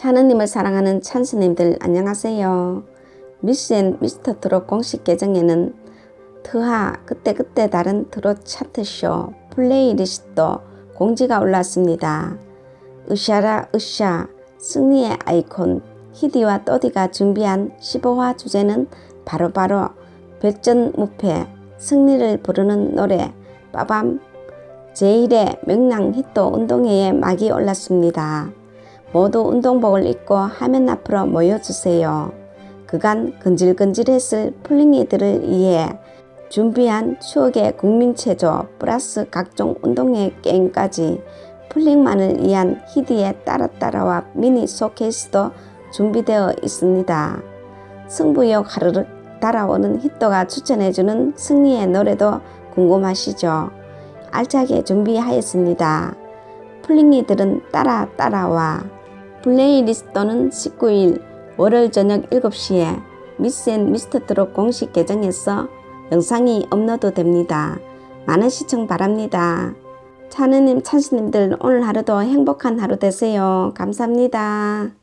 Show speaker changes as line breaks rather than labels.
하느님을 사랑하는 찬스님들 안녕하세요. 미스앤 미스터 트롯 공식 계정에는 트하 그때그때 다른 트롯 차트쇼 플레이리스트도 공지가 올랐습니다. 으샤라 으샤 승리의 아이콘 히디와 또디가 준비한 15화 주제는 바로바로 백전무패 승리를 부르는 노래 빠밤 제1회 명랑 히트 운동회에 막이 올랐습니다. 모두 운동복을 입고 화면 앞으로 모여주세요. 그간 근질근질했을 풀링이들을 위해 준비한 추억의 국민체조 플러스 각종 운동회 게임까지 풀링만을 위한 히디의 따라따라와 미니 쇼케이스도 준비되어 있습니다. 승부욕 하르륵 달아오는 히토가 추천해주는 승리의 노래도 궁금하시죠? 알차게 준비하였습니다. 풀링이들은 따라 따라와 플레이리스트는 19일 월요일 저녁 7시에 미스 앤 미스터 트롯 공식 계정에서 영상이 업로드 됩니다. 많은 시청 바랍니다. 차느님, 찬스님들 오늘 하루도 행복한 하루 되세요. 감사합니다.